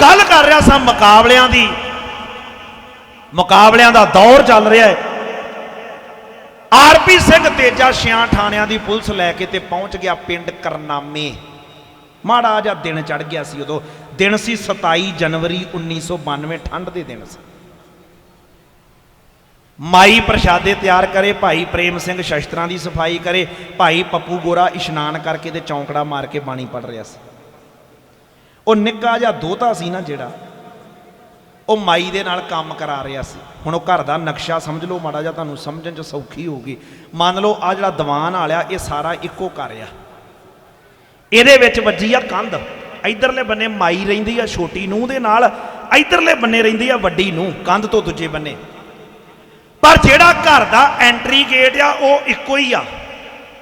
ਗੱਲ ਕਰ ਰਿਹਾ ਸਾਂ ਮੁਕਾਬਲਿਆਂ ਦੀ। ਮੁਕਾਬਲਿਆਂ ਦਾ ਦੌਰ ਚੱਲ ਰਿਹਾ ਹੈ। ਆਰਪੀ ਸਿੰਘ ਤੇਜਾ ਛਿਆਂ ਥਾਣਿਆਂ ਦੀ ਪੁਲਿਸ ਲੈ ਕੇ ਤੇ ਪਹੁੰਚ ਗਿਆ ਪਿੰਡ ਕਰਨਾਮੇ। ਮਾੜਾ ਜਿਹਾ ਦਿਨ ਚੜ ਗਿਆ ਸੀ ਉਦੋਂ। ਦਿਨ ਸੀ 27 ਜਨਵਰੀ 1992 ਠੰਡ ਦੇ ਦਿਨ ਸੀ। ਮਾਈ ਪ੍ਰਸ਼ਾਦੇ ਤਿਆਰ ਕਰੇ, ਭਾਈ ਪ੍ਰੇਮ ਸਿੰਘ ਸ਼ਸਤਰਾਂ ਦੀ ਸਫ਼ਾਈ ਕਰੇ, ਭਾਈ ਪੱਪੂ ਗੋਰਾ ਇਸ਼ਨਾਨ ਕਰਕੇ ਤੇ ਚੌਂਕੜਾ ਮਾਰ ਕੇ ਬਾਣੀ ਪੜ ਰਿਹਾ ਸੀ। ਉਹ ਨਿੱਕਾ ਜਿਹਾ ਦੋਤਾ ਸੀ ਨਾ ਜਿਹੜਾ, ਉਹ ਮਾਈ ਦੇ ਨਾਲ ਕੰਮ ਕਰਾ ਰਿਹਾ ਸੀ। ਹੁਣ ਉਹ ਘਰ ਦਾ ਨਕਸ਼ਾ ਸਮਝ ਲਓ, ਮਾੜਾ ਜਿਹਾ ਤੁਹਾਨੂੰ ਸਮਝਣ ਚ ਸੌਖੀ ਹੋਊਗੀ। ਮੰਨ ਲਓ ਆ ਜਿਹੜਾ ਦੀਵਾਨ ਆਲਿਆ ਇਹ ਸਾਰਾ ਇੱਕੋ ਘਰ ਆ। ਇਹਦੇ ਵਿੱਚ ਵੱਜੀ ਆ ਕੰਧ। ਇਧਰਲੇ ਬੰਨੇ ਮਾਈ ਰਹਿੰਦੀ ਆ ਛੋਟੀ ਨੂੰਹ ਦੇ ਨਾਲ, ਇਧਰਲੇ ਬੰਨੇ ਰਹਿੰਦੀ ਆ ਵੱਡੀ ਨੂੰਹ, ਕੰਧ ਤੋਂ ਦੂਜੇ ਬੰਨੇ। ਪਰ ਜਿਹੜਾ ਘਰ ਦਾ ਐਂਟਰੀ ਗੇਟ ਆ, ਉਹ ਇੱਕੋ ਹੀ ਆ।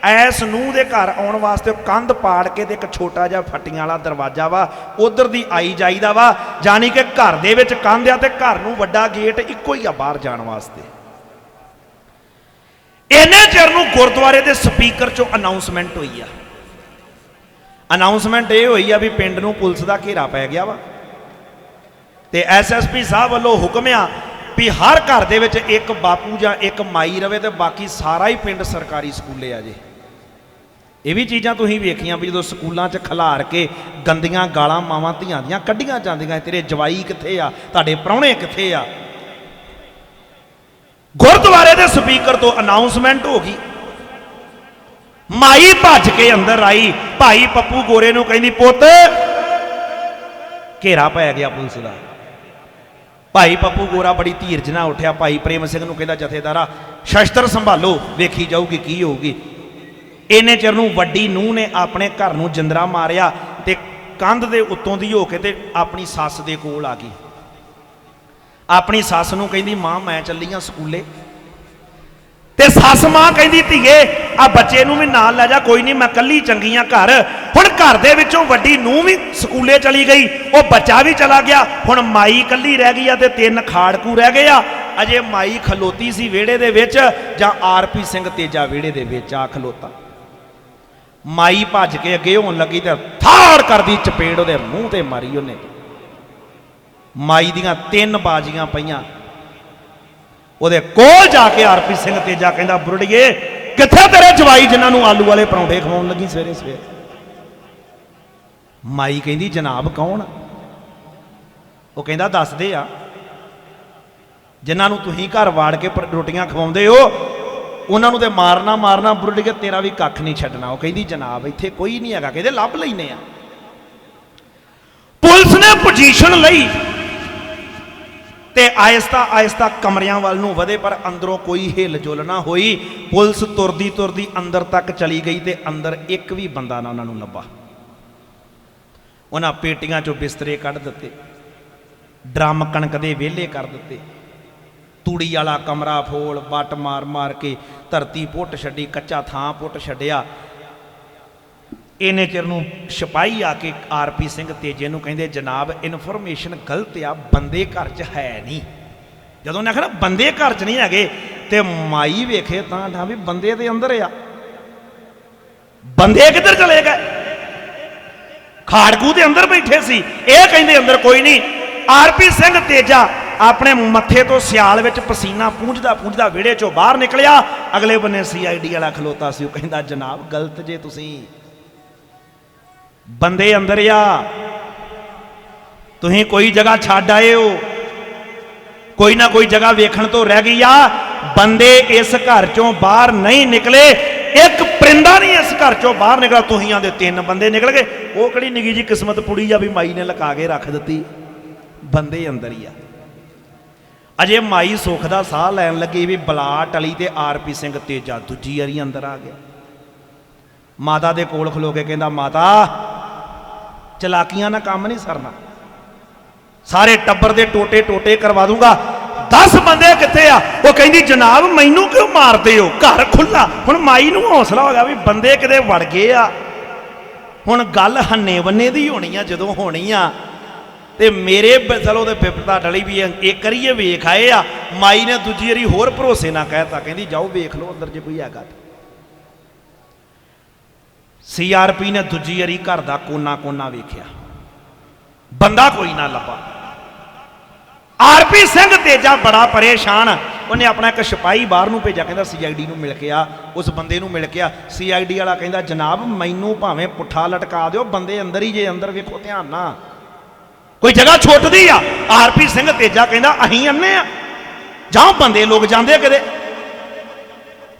ਐਸ ਨੂੰਹ ਦੇ ਘਰ ਆਉਣ ਵਾਸਤੇ ਉਹ ਕੰਧ ਪਾੜ ਕੇ ਤੇ ਇੱਕ ਛੋਟਾ ਜਿਹਾ ਫੱਟੀਆਂ ਵਾਲਾ ਦਰਵਾਜ਼ਾ ਵਾ, ਉਧਰ ਦੀ ਆਈ ਜਾਈਦਾ ਵਾ ਜਾਨੀ ਕਿ ਘਰ ਦੇ ਵਿੱਚ ਕੰਧ ਆ ਤੇ ਘਰ ਨੂੰ ਵੱਡਾ ਗੇਟ ਇੱਕੋ ਹੀ ਆ ਬਾਹਰ ਜਾਣ ਵਾਸਤੇ। ਇਹਨੇ ਚਿਰ ਨੂੰ ਗੁਰਦੁਆਰੇ ਦੇ ਸਪੀਕਰ ਚੋਂ ਅਨਾਉਂਸਮੈਂਟ ਹੋਈ ਆ। ਅਨਾਉਂਸਮੈਂਟ ਇਹ ਹੋਈ ਆ ਵੀ ਪਿੰਡ ਨੂੰ ਪੁਲਿਸ ਦਾ ਘੇਰਾ ਪੈ ਗਿਆ ਵਾ। ਤੇ ਐਸਐਸਪੀ ਸਾਹਿਬ ਵੱਲੋਂ ਹੁਕਮ ਆ ਵੀ ਹਰ ਘਰ ਦੇ ਵਿੱਚ ਇੱਕ ਬਾਪੂ ਜਾਂ ਇੱਕ ਮਾਈ ਰਵੇ ਤੇ ਬਾਕੀ ਸਾਰਾ ਹੀ ਪਿੰਡ ਸਰਕਾਰੀ ਸਕੂਲੇ ਆ ਜੇ। ਇਹ ਵੀ ਚੀਜ਼ਾਂ ਤੁਸੀਂ ਵੇਖੀਆਂ ਵੀ ਜਦੋਂ ਸਕੂਲਾਂ 'ਚ ਖਿਲਾਰ ਕੇ ਗੰਦੀਆਂ ਗਾਲਾਂ ਮਾਵਾਂ ਧੀਆਂ ਦੀਆਂ ਕੱਢੀਆਂ ਜਾਂਦੀਆਂ, ਤੇਰੇ ਜਵਾਈ ਕਿੱਥੇ ਆ? ਤੁਹਾਡੇ ਪ੍ਰਾਹੁਣੇ ਕਿੱਥੇ ਆ? ਗੁਰਦੁਆਰੇ ਦੇ ਸਪੀਕਰ ਤੋਂ ਅਨਾਉਂਸਮੈਂਟ ਹੋ ਗਈ। ਮਾਈ ਭੱਜ ਕੇ ਅੰਦਰ ਆਈ, ਭਾਈ ਪੱਪੂ ਗੋਰੇ ਨੂੰ ਕਹਿੰਦੀ, ਪੁੱਤ, ਘੇਰਾ ਪੈ ਗਿਆ ਪੁਲਿਸ ਦਾ। ਭਾਈ ਪੱਪੂ ਗੋਰਾ ਬੜੀ ਧੀਰਜ ਨਾਲ ਉੱਠਿਆ। ਭਾਈ ਪ੍ਰੇਮ ਸਿੰਘ ਨੂੰ ਕਹਿੰਦਾ, ਜਥੇਦਾਰਾ, ਸ਼ਸਤਰ ਸੰਭਾਲੋ, ਵੇਖੀ ਜਾਊਗੀ, ਕੀ ਹੋਊਗੀ। ਇਹਨੇ ਚਿਰ ਨੂੰ ਵੱਡੀ ਨੂੰਹ ਨੇ ਆਪਣੇ ਘਰ ਨੂੰ ਜਿੰਦਰਾ ਮਾਰਿਆ ਤੇ ਕੰਧ ਦੇ ਉੱਤੋਂ ਦੀ ਹੋ ਕੇ ਤੇ ਆਪਣੀ ਸੱਸ ਦੇ ਕੋਲ ਆ ਗਈ। ਆਪਣੀ ਸੱਸ ਨੂੰ ਕਹਿੰਦੀ, ਮਾਂ, ਮੈਂ ਚੱਲੀ ਆ ਸਕੂਲੇ। ਤੇ ਸੱਸ ਮਾਂ ਕਹਿੰਦੀ, ਧੀਏ, ਆ ਬੱਚੇ ਨੂੰ ਵੀ ਨਾਲ ਲੈ ਜਾ, ਕੋਈ ਨਹੀਂ, ਮੈਂ ਕੱਲੀ ਚੰਗੀ ਆ ਘਰ। ਹੁਣ ਘਰ ਦੇ ਵਿੱਚੋਂ ਵੱਡੀ ਨੂੰ ਵੀ ਸਕੂਲੇ ਚਲੀ ਗਈ, ਉਹ ਬੱਚਾ ਵੀ ਚਲਾ ਗਿਆ। ਹੁਣ ਮਾਈ ਕੱਲੀ ਰਹਿ ਗਈ ਆ ਤੇ ਤਿੰਨ ਖਾੜਕੂ ਰਹਿ ਗਏ ਆ। ਅਜੇ ਮਾਈ ਖਲੋਤੀ ਸੀ ਵਿਹੜੇ ਦੇ ਵਿੱਚ ਜਾਂ ਆਰਪੀ ਸਿੰਘ ਤੇਜਾ ਵਿਹੜੇ ਦੇ ਵਿੱਚ ਆ ਖਲੋਤਾ। ਮਾਈ ਭੱਜ ਕੇ ਅੱਗੇ ਹੋਣ ਲੱਗੀ ਤੇ ਥਾੜ ਕਰਦੀ, ਚਪੇੜ ਉਹਦੇ ਮੂੰਹ ਤੇ ਮਾਰੀ ਉਹਨੇ। ਮਾਈ ਦੀਆਂ ਤਿੰਨ ਬਾਜੀਆਂ ਪਈਆਂ। ਉਹਦੇ ਕੋਲ ਜਾ ਕੇ ਆਰਪੀ ਸਿੰਘ ਤੇਜਾ ਕਹਿੰਦਾ, ਬੁਰੜੀਏ, ਕਿੱਥੇ ਤੇਰੇ ਜਵਾਈ ਜਿਨ੍ਹਾਂ ਨੂੰ ਆਲੂ ਵਾਲੇ ਪਰੌਂਠੇ ਖਵਾਉਣ ਲੱਗੀ ਸਵੇਰੇ ਸਵੇਰੇ? ਮਾਈ ਕਹਿੰਦੀ, ਜਨਾਬ ਕੌਣ? ਉਹ ਕਹਿੰਦਾ, ਦੱਸਦੇ ਆ। ਜਿਨ੍ਹਾਂ ਨੂੰ ਤੁਸੀਂ ਘਰ ਵਾੜ ਕੇ ਰੋਟੀਆਂ ਖਵਾਉਂਦੇ ਹੋ ਉਹਨਾਂ ਨੂੰ ਤੇ ਮਾਰਨਾ ਮਾਰਨਾ ਬੁਰੜੀਏ ਤੇਰਾ ਵੀ ਕੱਖ ਨਹੀਂ ਛੱਡਣਾ। ਉਹ ਕਹਿੰਦੀ, ਜਨਾਬ, ਇੱਥੇ ਕੋਈ ਨਹੀਂ ਹੈਗਾ। ਕਹਿੰਦੇ, ਲੱਭ ਲੈਨੇ ਆ। ਪੁਲਿਸ ਨੇ ਪੋਜੀਸ਼ਨ ਲਈ ਤੇ ਆਇਸਤਾ ਆਇਸਤਾ ਕਮਰਿਆਂ ਵੱਲ ਨੂੰ ਵਧੇ, ਪਰ ਅੰਦਰੋਂ ਕੋਈ ਹਿਲ ਜੁਲ ਨਾ ਹੋਈ। ਪੁਲਿਸ ਤੁਰਦੀ ਤੁਰਦੀ ਅੰਦਰ ਤੱਕ ਚਲੀ ਗਈ ਤੇ ਅੰਦਰ ਇੱਕ ਵੀ ਬੰਦਾ ਨਾ ਉਹਨਾਂ ਨੂੰ ਲੱਭਾ। ਉਹਨਾਂ ਪੇਟੀਆਂ ਚੋਂ ਬਿਸਤਰੇ ਕੱਢ ਦਿੱਤੇ। ਡਰਮ ਕਣਕ ਦੇ ਵਿਹਲੇ ਕਰ ਦਿੱਤੇ। ਤੂੜੀ ਵਾਲਾ ਕਮਰਾ ਫੋਲ, ਵੱਟ ਮਾਰ ਮਾਰ ਕੇ ਧਰਤੀ ਪੁੱਟ ਛੱਡੀ, ਕੱਚਾ ਥਾਂ ਪੁੱਟ ਛੱਡਿਆ। ਇਹਨੇ ਚਿਰ ਨੂੰ ਸਿਪਾਹੀ ਆ ਕੇ ਆਰਪੀ ਸਿੰਘ ਤੇਜੇ ਨੂੰ ਕਹਿੰਦੇ, ਜਨਾਬ, ਇਨਫੋਰਮੇਸ਼ਨ ਗਲਤ ਆ, ਬੰਦੇ ਘਰ 'ਚ ਹੈ ਨਹੀਂ। ਜਦੋਂ ਉਹਨੇ ਆਖਿਆ ਨਾ ਬੰਦੇ ਘਰ 'ਚ ਨਹੀਂ ਹੈਗੇ, ਤੇ ਮਾਈ ਵੇਖੇ ਤਾਂ ਠਾ ਵੀ ਬੰਦੇ ਦੇ ਅੰਦਰ ਆ। ਬੰਦੇ ਕਿੱਧਰ ਚਲੇ ਗਏ? ਖਾੜਕੂ ਦੇ ਅੰਦਰ ਬੈਠੇ ਸੀ। ਇਹ ਕਹਿੰਦੇ, ਅੰਦਰ ਕੋਈ ਨਹੀਂ। ਆਰਪੀ ਸਿੰਘ ਤੇਜਾ ਆਪਣੇ ਮੱਥੇ ਤੋਂ ਸਿਆਲ ਵਿੱਚ ਪਸੀਨਾ ਪੂੰਝਦਾ ਪੂੰਝਦਾ ਵਿਹੜੇ ਚੋਂ ਬਾਹਰ ਨਿਕਲਿਆ। ਅਗਲੇ ਬੰਨੇ ਸੀਆਈਡੀ ਵਾਲਾ ਖਲੋਤਾ ਸੀ, ਉਹ ਕਹਿੰਦਾ, ਜਨਾਬ, ਗਲਤ ਜੇ ਤੁਸੀਂ। ਬੰਦੇ ਅੰਦਰ ਆ। ਤੁਸੀਂ ਕੋਈ ਜਗ੍ਹਾ ਛੱਡ ਆਏ ਹੋ। ਕੋਈ ਨਾ ਕੋਈ ਜਗ੍ਹਾ ਵੇਖਣ ਤੋਂ ਰਹਿ ਗਈ ਆ। ਬੰਦੇ ਇਸ ਘਰ ਚੋਂ ਬਾਹਰ ਨਹੀਂ ਨਿਕਲੇ। ਇੱਕ ਪਰਿੰਦਾ ਨਹੀਂ ਇਸ ਘਰ ਚੋਂ ਬਾਹਰ ਨਿਕਲਾ ਤੁਹੀਆਂ ਦੇ ਤਿੰਨ ਬੰਦੇ ਨਿਕਲ ਗਏ। ਉਹ ਕਿਹੜੀ ਨਿੱਗੀ ਜੀ ਕਿਸਮਤ ਪੁੜੀ ਆ ਵੀ ਮਾਈ ਨੇ ਲਕਾ ਕੇ ਰੱਖ ਦਿੱਤੀ। ਬੰਦੇ ਅੰਦਰ ਹੀ ਆ। ਅਜੇ ਮਾਈ ਸੁੱਖ ਦਾ ਸਾਹ ਲੈਣ ਲੱਗੀ ਵੀ ਬਲਾ ਟਲੀ ਤੇ ਆਰਪੀ ਸਿੰਘ ਤੇਜਾ ਦੂਜੀ ਵਾਰੀ ਅੰਦਰ ਆ ਗਿਆ। ਮਾਤਾ ਦੇ ਕੋਲ ਖਲੋ ਕੇ ਕਹਿੰਦਾ, ਮਾਤਾ, ਚਲਾਕੀਆਂ ਨਾਲ ਕੰਮ ਨਹੀਂ ਸਰਨਾ। ਸਾਰੇ ਟੱਬਰ ਦੇ ਟੋਟੇ ਟੋਟੇ ਕਰਵਾ ਦੂੰਗਾ। 10 ਬੰਦੇ ਕਿੱਥੇ ਆ? ਉਹ ਕਹਿੰਦੀ, ਜਨਾਬ, ਮੈਨੂੰ ਕਿਉਂ ਮਾਰਦੇ ਹੋ? ਘਰ ਖੁੱਲਾ ਹੁਣ ਮਾਈ ਨੂੰ ਹੌਸਲਾ ਹੋ ਗਿਆ ਵੀ ਬੰਦੇ ਕਿਤੇ ਵੜ ਗਏ ਆ। ਹੁਣ ਗੱਲ ਹੰਨੇ ਬੰਨੇ ਦੀ ਹੋਣੀ ਆ, ਜਦੋਂ ਹੋਣੀ ਆ। ਤੇ ਮੇਰੇ ਚਲੋ ਤੇ ਬਿਪਤਾ ਡਲੀ ਵੀ ਇਹ ਕਰੀਏ ਵੇਖ ਆਏ ਆ। ਮਾਈ ਨੇ ਦੂਜੀ ਵਾਰੀ ਹੋਰ ਭਰੋਸੇ ਨਾਲ ਕਹਿਤਾ, ਕਹਿੰਦੀ ਜਾਓ ਵੇਖ ਲਓ ਅੰਦਰ ਜੇ ਕੋਈ ਹੈਗਾ ਤੇ। ਸੀਆਰਪੀ ਨੇ ਦੂਜੀ ਵਾਰੀ ਘਰ ਦਾ ਕੋਨਾ ਕੋਨਾ ਵੇਖਿਆ। ਬੰਦਾ ਕੋਈ ਨਾ ਲੱਭਾ। ਆਰਪੀ ਸਿੰਘ ਤੇਜਾ ਬੜਾ ਪਰੇਸ਼ਾਨ। ਉਹਨੇ ਆਪਣਾ ਇੱਕ ਸਿਪਾਹੀ ਬਾਹਰ ਨੂੰ ਭੇਜਿਆ, ਕਹਿੰਦਾ ਸੀਆਈਡੀ ਨੂੰ ਮਿਲ ਕੇ ਆ, ਉਸ ਬੰਦੇ ਨੂੰ ਮਿਲ ਕੇ ਆ। ਸੀਆਈਡੀ ਵਾਲਾ ਕਹਿੰਦਾ, ਜਨਾਬ, ਮੈਨੂੰ ਭਾਵੇਂ ਪੁੱਠਾ ਲਟਕਾ ਦਿਓ, ਬੰਦੇ ਅੰਦਰ ਹੀ ਜੇ, ਅੰਦਰ ਵੇਖੋ ਧਿਆਨ ਨਾਲ। ਕੋਈ ਜਗ੍ਹਾ ਛੁੱਟਦੀ ਆ? ਆਰਪੀ ਸਿੰਘ ਤੇਜਾ ਕਹਿੰਦਾ, ਅਹੀਂ ਅੰਨੇ ਆ। ਜਾਂ ਬੰਦੇ, ਲੋਕ ਜਾਂਦੇ ਆ ਕਿਤੇ।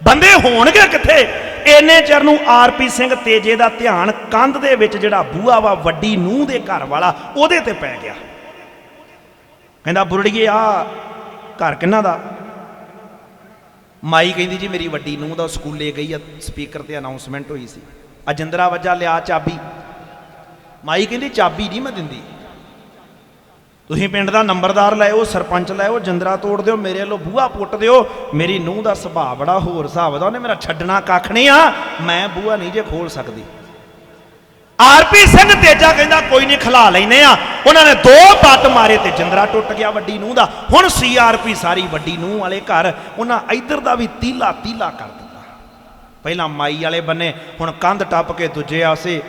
ਬੰਦੇ ਹੋਣਗੇ ਕਿੱਥੇ? ਇੰਨੇ ਚਿਰ ਨੂੰ ਆਰਪੀ ਸਿੰਘ ਤੇਜੇ ਦਾ ਧਿਆਨ ਕੰਧ ਦੇ ਵਿੱਚ ਜਿਹੜਾ ਬੂਆ ਵਾ, ਵੱਡੀ ਨੂੰਹ ਦੇ ਘਰ ਵਾਲਾ, ਉਹਦੇ ਤੇ ਪੈ ਗਿਆ। ਕਹਿੰਦਾ, ਬੁਰੜੀਏ ਆ ਘਰ ਕਿੰਨਾ ਦਾ? ਮਾਈ ਕਹਿੰਦੀ, ਜੀ, ਮੇਰੀ ਵੱਡੀ ਨੂੰਹ ਦਾ ਸਕੂਲੇ ਗਈ ਆ, ਸਪੀਕਰ ਤੇ ਅਨਾਉਂਸਮੈਂਟ ਹੋਈ ਸੀ। ਅਜਿੰਦਰਾ ਵੱਜਾ ਲਿਆ ਚਾਬੀ। ਮਾਈ ਕਹਿੰਦੀ, ਚਾਬੀ ਨਹੀਂ ਮੈਂ ਦਿੰਦੀ। ਤੁਸੀਂ ਪਿੰਡ ਦਾ ਨੰਬਰਦਾਰ ਲਾਇਓ, ਸਰਪੰਚ ਲਾਇਓ, ਜੰਦਰਾ ਤੋੜ ਦਿਓ, ਮੇਰੇ ਵੱਲੋਂ ਬੂਹਾ ਪੁੱਟ ਦਿਓ, ਮੇਰੀ ਨੂੰਹ ਦਾ ਸੁਭਾਅ ਬੜਾ ਹੋਰ ਹਿਸਾਬ ਦਾ, ਉਹਨੇ ਮੇਰਾ ਛੱਡਣਾ ਕੱਖ ਨਹੀਂ ਆ, ਮੈਂ ਬੂਹਾ ਨਹੀਂ ਜੇ ਖੋਲ ਸਕਦੀ। ਆਰਪੀ ਸਿੰਘ ਤੇਜਾ ਕਹਿੰਦਾ, ਕੋਈ ਨਹੀਂ, ਖਿਲਾ ਲੈਨੇ ਆ। ਉਹਨਾਂ ਨੇ ਦੋ ਪੱਟ ਮਾਰੇ ਤੇ ਜੰਦਰਾ ਟੁੱਟ ਗਿਆ ਵੱਡੀ ਨੂੰਹ ਦਾ। ਹੁਣ ਸੀਆਰਪੀ ਸਾਰੀ ਵੱਡੀ ਨੂੰਹ ਵਾਲੇ ਘਰ, ਉਹਨਾਂ ਇੱਧਰ ਦਾ ਵੀ ਤੀਲਾ ਤੀਲਾ ਕਰ ਦਿੱਤਾ। ਪਹਿਲਾਂ ਮਾਈ ਵਾਲੇ ਬੰਨੇ, ਹੁਣ ਕੰਧ ਟੱਪ ਕੇ ਦੂਜੇ ਆਸੇ।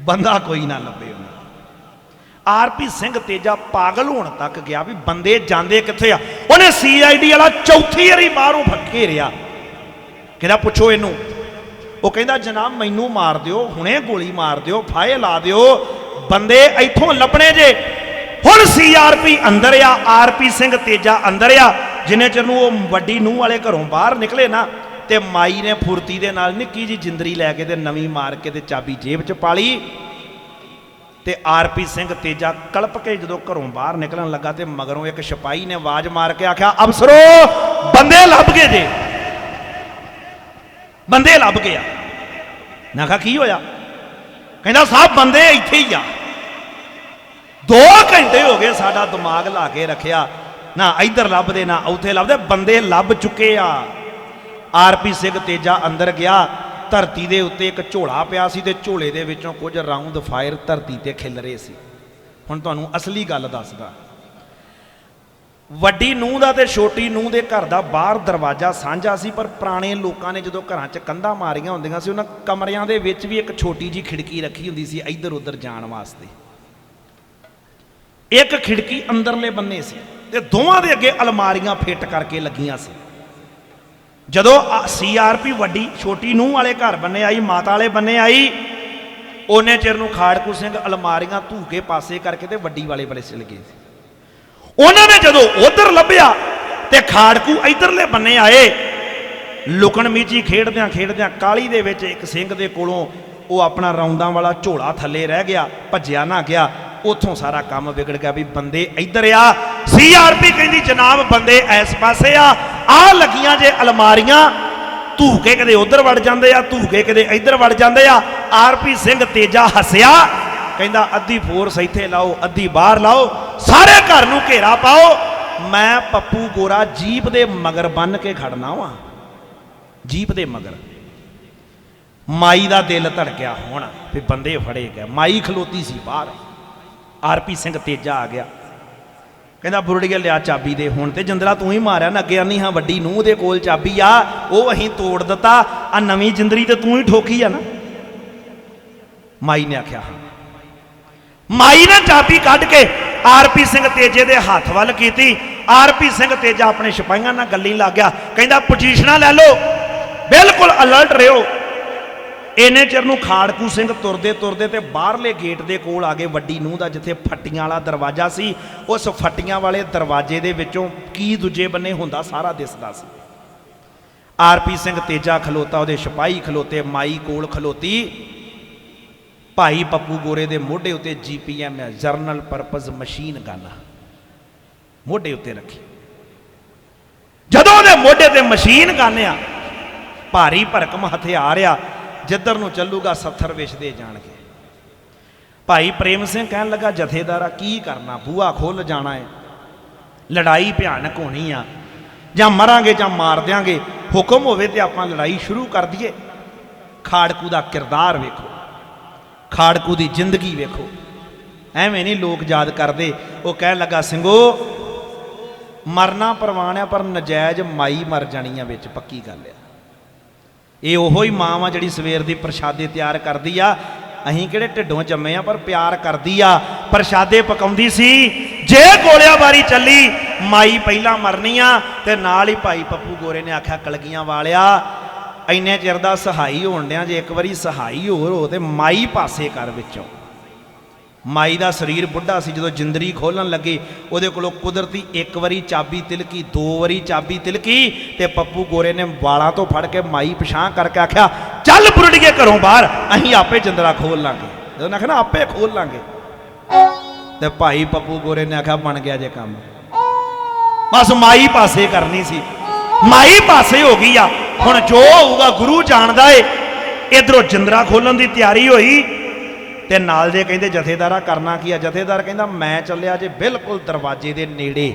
ਬੰਦਾ ਕੋਈ ਨਾ ਲੱਭੇ ਉਹਨੂੰ। ਆਰਪੀ ਸਿੰਘ ਤੇਜਾ ਪਾਗਲ ਹੋਣ ਤੱਕ ਗਿਆ ਵੀ ਬੰਦੇ ਜਾਂਦੇ ਕਿੱਥੇ ਆ? ਉਹਨੇ ਸੀਆਈਡੀ ਵਾਲਾ ਚੌਥੀ ਵਾਰੀ ਬਾਹਰੋਂ ਫੱਕੇ ਰਿਆ। ਕਹਿੰਦਾ, ਪੁੱਛੋ ਇਹਨੂੰ। ਉਹ ਕਹਿੰਦਾ, ਜਨਾਬ, ਮੈਨੂੰ ਮਾਰ ਦਿਓ, ਹੁਣੇ ਗੋਲੀ ਮਾਰ ਦਿਓ ਫਾਇ ਲਾ ਦਿਓ। ਬੰਦੇ ਇੱਥੋਂ ਲੱਭਣੇ ਜੇ। ਹੁਣ ਸੀਆਰਪੀ ਅੰਦਰ ਆ, ਆਰਪੀ ਸਿੰਘ ਤੇਜਾ ਅੰਦਰ ਆ। ਜਿੰਨੇ ਚਿਰ ਨੂੰ ਉਹ ਵੱਡੀ ਨੂੰਹ ਵਾਲੇ ਘਰੋਂ ਬਾਹਰ ਨਿਕਲੇ ਨਾ, ਤੇ ਮਾਈ ਨੇ ਫੁਰਤੀ ਦੇ ਨਾਲ ਨਿੱਕੀ ਜੀ ਜਿੰਦਰੀ ਲੈ ਕੇ ਤੇ ਨਵੀਂ ਮਾਰ ਕੇ ਤੇ ਚਾਬੀ ਜੇਬ 'ਚ ਪਾ ਲਈ। ਤੇ ਆਰਪੀ ਸਿੰਘ ਤੇਜਾ ਕਲਪ ਕੇ ਜਦੋਂ ਘਰੋਂ ਬਾਹਰ ਨਿਕਲਣ ਲੱਗਾ ਤੇ ਮਗਰੋਂ ਇੱਕ ਸਿਪਾਹੀ ਨੇ ਆਵਾਜ਼ ਮਾਰ ਕੇ ਆਖਿਆ, ਅਫਸਰੋ, ਬੰਦੇ ਲੱਭ ਗਏ ਜੇ। ਬੰਦੇ ਲੱਭ ਗਏ ਆ। ਮੈਂ ਕਿਹਾ, ਕੀ ਹੋਇਆ? ਕਹਿੰਦਾ ਸਾਹਿਬ ਬੰਦੇ ਇੱਥੇ ਹੀ ਆ। 2 ਘੰਟੇ ਹੋ ਗਏ ਸਾਡਾ ਦਿਮਾਗ ਲਾ ਕੇ ਰੱਖਿਆ, ਨਾ ਇੱਧਰ ਲੱਭਦੇ, ਨਾ ਉੱਥੇ ਲੱਭਦੇ। ਬੰਦੇ ਲੱਭ ਚੁੱਕੇ ਆ। ਆਰਪੀ ਸਿੰਘ ਤੇਜਾ ਅੰਦਰ ਗਿਆ ਧਰਤੀ ਦੇ ਉੱਤੇ ਇੱਕ ਝੋਲਾ ਪਿਆ ਸੀ ਤੇ ਝੋਲੇ ਦੇ ਵਿੱਚੋਂ ਕੁਝ ਰਾਉਂਡ ਫਾਇਰ ਧਰਤੀ ਤੇ ਖਿਲ ਰਹੇ ਸੀ। ਹੁਣ ਤੁਹਾਨੂੰ ਅਸਲੀ ਗੱਲ ਦੱਸਦਾ। ਵੱਡੀ ਨੂੰਹ ਦਾ ਤੇ ਛੋਟੀ ਨੂੰਹ ਦੇ ਘਰ ਦਾ ਬਾਹਰ ਦਰਵਾਜ਼ਾ ਸਾਂਝਾ ਸੀ, ਪਰ ਪੁਰਾਣੇ ਲੋਕਾਂ ਨੇ ਜਦੋਂ ਘਰਾਂ 'ਚ ਕੰਧਾਂ ਮਾਰੀਆਂ ਹੁੰਦੀਆਂ ਸੀ, ਉਹਨਾਂ ਕਮਰਿਆਂ ਦੇ ਵਿੱਚ ਵੀ ਇੱਕ ਛੋਟੀ ਜੀ ਖਿੜਕੀ ਰੱਖੀ ਹੁੰਦੀ ਸੀ ਇੱਧਰ ਉੱਧਰ ਜਾਣ ਵਾਸਤੇ। ਇੱਕ ਖਿੜਕੀ ਅੰਦਰਲੇ ਬੰਨੇ ਸੀ ਤੇ ਦੋਵਾਂ ਦੇ ਅੱਗੇ ਅਲਮਾਰੀਆਂ ਫਿੱਟ ਕਰਕੇ ਲੱਗੀਆਂ ਸੀ। ਜਦੋਂ ਸੀਆਰਪੀ ਵੱਡੀ, ਛੋਟੀ ਨੂੰਹ ਵਾਲੇ ਘਰ ਬੰਨੇ ਆਈ, ਮਾਤਾ ਵਾਲੇ ਬੰਨੇ ਆਈ, ਉਹਨੇ ਚਿਰ ਨੂੰ ਖਾੜਕੂ ਸਿੰਘ ਅਲਮਾਰੀਆਂ ਧੂ ਕੇ ਪਾਸੇ ਕਰਕੇ ਤੇ ਵੱਡੀ ਵਾਲੇ ਬਲੇ ਚਲ ਗਏ ਸੀ। ਉਹਨਾਂ ਨੇ ਜਦੋਂ ਉਧਰ ਲੱਭਿਆ ਤੇ ਖਾੜਕੂ ਇਧਰਲੇ ਬੰਨੇ ਆਏ, ਲੁਕਣ ਮੀਚੀ ਖੇਡਦਿਆਂ ਖੇਡਦਿਆਂ ਕਾਲੀ ਦੇ ਵਿੱਚ ਇੱਕ ਸਿੰਘ ਦੇ ਕੋਲੋਂ ਉਹ ਆਪਣਾ ਰੌਂਦਾਂ ਵਾਲਾ ਝੋਲਾ ਥੱਲੇ ਰਹਿ ਗਿਆ, ਭੱਜਿਆ ਨਾ ਗਿਆ, ਉਥੋਂ ਸਾਰਾ ਕੰਮ ਵਿਗੜ ਗਿਆ ਵੀ ਬੰਦੇ ਇੱਧਰ ਆ ਸੀਆਰਪੀ ਕਹਿੰਦੀ, ਜਨਾਬ, ਬੰਦੇ ਇਸ ਪਾਸੇ ਆ ਆ ਲੱਗੀਆਂ ਜੇ ਅਲਮਾਰੀਆਂ ਧੂ ਕੇ ਕਦੇ ਉਧਰ ਵੜ ਜਾਂਦੇ ਆ ਧੂ ਕੇ ਕਦੇ ਇੱਧਰ ਵੜ ਜਾਂਦੇ ਆ। ਆਰਪੀ ਸਿੰਘ ਤੇਜਾ ਹੱਸਿਆ, ਕਹਿੰਦਾ, ਅੱਧੀ ਫੋਰਸ ਇੱਥੇ ਲਾਓ, ਅੱਧੀ ਬਾਹਰ ਲਾਓ, ਸਾਰੇ ਘਰ ਨੂੰ ਘੇਰਾ ਪਾਓ। ਮੈਂ ਪੱਪੂ ਗੋਰਾ ਜੀਪ ਦੇ ਮਗਰ ਬੰਨ ਕੇ ਖੜਨਾ ਵਾਂ। ਜੀਪ ਦੇ ਮਗਰ। ਮਾਈ ਦਾ ਦਿਲ ਧੜਕਿਆ ਹੁਣ ਵੀ ਬੰਦੇ ਫੜੇ ਗਏ। ਮਾਈ ਖਲੋਤੀ ਸੀ ਬਾਹਰ। ਆਰਪੀ ਸਿੰਘ ਤੇਜਾ ਆ ਗਿਆ। ਕਹਿੰਦਾ ਬੁਰੜੀਆ ਲਿਆ ਚਾਬੀ ਦੇ ਹੁਣ ਤੇ ਜੰਦਰਾ ਤੂੰ ਹੀ ਮਾਰਿਆ, ਨਾ ਅੱਗੇ ਆਨੀ ਹਾਂ ਵੱਡੀ ਨੂੰਹ ਦੇ ਕੋਲ ਚਾਬੀ ਆ, ਉਹ ਅਸੀਂ ਤੋੜ ਦਿੱਤਾ, ਆ ਨਵੀਂ ਜਿੰਦਰੀ ਤੇ ਤੂੰ ਹੀ ਠੋਕੀ ਆ ਨਾ। ਮਾਈ ਨੇ ਆਖਿਆ, ਮਾਈ ਨੇ ਚਾਬੀ ਕੱਢ ਕੇ ਆਰਪੀ ਸਿੰਘ ਤੇਜੇ ਦੇ ਹੱਥ ਵੱਲ ਕੀਤੀ। ਆਰਪੀ ਸਿੰਘ ਤੇਜਾ ਆਪਣੇ ਸਿਪਾਹੀਆਂ ਨਾਲ ਗੱਲੀ ਲੱਗ ਗਿਆ। ਕਹਿੰਦਾ, ਪੋਜੀਸ਼ਨਾਂ ਲੈ ਲਓ। ਬਿਲਕੁਲ ਅਲਰਟ ਰਹੋ। ਇੰਨੇ ਚਿਰ ਨੂੰ ਖਾੜਕੂ ਸਿੰਘ ਤੁਰਦੇ ਤੁਰਦੇ ਤੇ ਬਾਹਰਲੇ ਗੇਟ ਦੇ ਕੋਲ ਆ ਗਏ ਵੱਡੀ ਨੂੰਹ ਦਾ, ਜਿੱਥੇ ਫੱਟੀਆਂ ਵਾਲਾ ਦਰਵਾਜ਼ਾ ਸੀ। ਉਸ ਫੱਟੀਆਂ ਵਾਲੇ ਦਰਵਾਜ਼ੇ ਦੇ ਵਿੱਚੋਂ ਕੀ ਦੂਜੇ ਬੰਨੇ ਹੁੰਦਾ ਸਾਰਾ ਦਿਸਦਾ ਸੀ। ਆਰਪੀ ਸਿੰਘ ਤੇਜਾ ਖਲੋਤਾ, ਉਹਦੇ ਸਿਪਾਹੀ ਖਲੋਤੇ, ਮਾਈ ਕੋਲ ਖਲੋਤੀ। ਭਾਈ ਪੱਪੂ ਗੋਰੇ ਦੇ ਮੋਢੇ ਉੱਤੇ ਜੀਪੀਐਮ ਹੈ ਜਰਨਲ ਪਰਪਸ ਮਸ਼ੀਨ ਗਨ, ਮੋਢੇ ਉੱਤੇ ਰੱਖੀ। ਜਦੋਂ ਉਹਦੇ ਮੋਢੇ ਤੇ ਮਸ਼ੀਨ ਗਨ ਆ ਭਾਰੀ ਭਰਕਮ ਹਥਿਆਰ ਆ ਜਿੱਧਰ ਨੂੰ ਚੱਲੂਗਾ ਸੱਥਰ ਵਿਛਦੇ ਜਾਣਗੇ। ਭਾਈ ਪ੍ਰੇਮ ਸਿੰਘ ਕਹਿਣ ਲੱਗਾ, ਜਥੇਦਾਰਾ, ਕੀ ਕਰਨਾ? ਬੂਹਾ ਖੋਲ ਜਾਣਾ ਹੈ ਲੜਾਈ ਭਿਆਨਕ ਹੋਣੀ ਆ। ਜਾਂ ਮਰਾਂਗੇ ਜਾਂ ਮਾਰ ਦਿਆਂਗੇ। ਹੁਕਮ ਹੋਵੇ ਤੇ ਆਪਾਂ ਲੜਾਈ ਸ਼ੁਰੂ ਕਰ ਦਈਏ। ਖਾੜਕੂ ਦਾ ਕਿਰਦਾਰ ਵੇਖੋ। ਖਾੜਕੂ ਦੀ ਜ਼ਿੰਦਗੀ ਵੇਖੋ। ਐਵੇਂ ਨਹੀਂ ਲੋਕ ਯਾਦ ਕਰਦੇ। ਉਹ ਕਹਿਣ ਲੱਗਾ, ਸਿੰਘੋ, ਮਰਨਾ ਪਰਵਾਨਿਆ ਪਰ ਨਜਾਇਜ਼ ਮਾਈ ਮਰ ਜਾਣੀ ਆ ਵਿੱਚ। ਪੱਕੀ ਗੱਲ ਆ। ਇਹ ਉਹੋ ਹੀ ਮਾਂ ਵਾ ਜਿਹੜੀ ਸਵੇਰ ਦੀ ਪ੍ਰਸ਼ਾਦੇ ਤਿਆਰ ਕਰਦੀ ਆ। ਅਸੀਂ ਕਿਹੜੇ ਢਿੱਡੋਂ ਜੰਮੇ ਆ, ਪਰ ਪਿਆਰ ਕਰਦੀ ਆ। ਪ੍ਰਸ਼ਾਦੇ ਪਕਾਉਂਦੀ ਸੀ। ਜੇ ਗੋਲਿਆਬਾਰੀ ਚੱਲੀ, ਮਾਈ ਪਹਿਲਾਂ ਮਰਨੀ ਆ ਤੇ ਨਾਲ ਹੀ ਭਾਈ ਪੱਪੂ ਗੋਰੇ ਨੇ ਆਖਿਆ, ਕਲਗੀਆਂ ਵਾਲਿਆ, ਇੰਨੇ ਚਿਰ ਦਾ ਸਹਾਈ ਹੋਣ ਡਿਆ, ਜੇ ਇੱਕ ਵਾਰੀ ਸਹਾਈ ਹੋਰ ਹੋ ਤੇ ਮਾਈ ਪਾਸੇ ਕਰ ਵਿੱਚੋਂ। ਮਾਈ ਦਾ ਸਰੀਰ ਬੁੱਢਾ ਸੀ, ਜਦੋਂ ਜਿੰਦਰੀ ਖੋਲਣ ਲੱਗੇ, ਉਹਦੇ ਕੋਲੋਂ ਕੁਦਰਤੀ ਇੱਕ ਵਾਰੀ ਚਾਬੀ ਤਿਲਕੀ, ਦੋ ਵਾਰੀ ਚਾਬੀ ਤਿਲਕੀ, ਤੇ ਪੱਪੂ ਗੋਰੇ ਨੇ ਵਾਲਾਂ ਤੋਂ ਫੜ ਕੇ ਮਾਈ ਪਛਾਣ ਕਰਕੇ ਆਖਿਆ, ਚੱਲ ਬੁਰੜੀਏ ਘਰੋਂ ਬਾਹਰ, ਅਸੀਂ ਆਪੇ ਜਿੰਦਰਾ ਖੋਲ ਲਾਂਗੇ। ਜਦੋਂ ਆਖਿਆ, ਨਾ, ਆਪੇ ਖੋਲ ਲਾਂਗੇ। ਤੇ ਭਾਈ ਪੱਪੂ ਗੋਰੇ ਨੇ ਆਖਿਆ, ਬਣ ਗਿਆ ਜੇ ਕੰਮ। ਬਸ ਮਾਈ ਪਾਸੇ ਕਰਨੀ ਸੀ। ਮਾਈ ਪਾਸੇ ਹੋ ਗਈ ਆ। ਹੁਣ ਜੋ ਹੋਊਗਾ, ਗੁਰੂ ਜਾਣਦਾ ਏ। ਇਧਰੋਂ ਜਿੰਦਰਾ ਖੋਲਣ ਦੀ ਤਿਆਰੀ ਹੋਈ ਤੇ ਨਾਲ ਦੇ ਕਹਿੰਦੇ ਜਥੇਦਾਰਾ ਕਰਨਾ ਕੀ ਆ? ਜਥੇਦਾਰ ਕਹਿੰਦਾ, ਮੈਂ ਚੱਲਿਆ ਜੇ ਬਿਲਕੁਲ ਦਰਵਾਜ਼ੇ ਦੇ ਨੇੜੇ